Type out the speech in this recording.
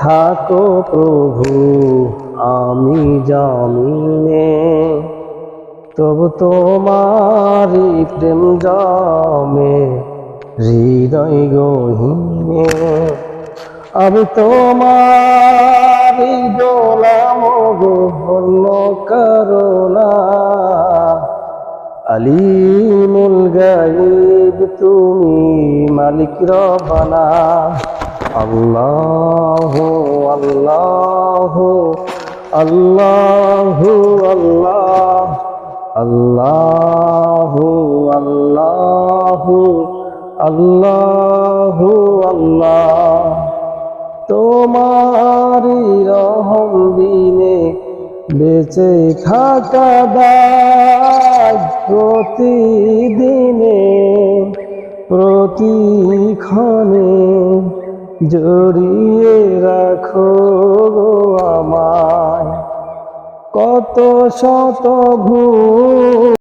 থাকো প্রভু, আমি জামিনে। তবু তোমারি প্রেম জমে, হৃদয় গহীনে। আমি তোমার গোলাম গো অন্য করোনা আলিমুল গাইব তুমি মালিক রবানা। আল্লাহ আল্লাহ আল্লাহ আল্লাহ আল্লাহ আল্লাহ আল্লাহ তোমারি রহম বিনে বেঁচে থাকা দায় প্রতিদিনে, প্রতিক্ষণে জড়িয়ে রাখো। कत शत घू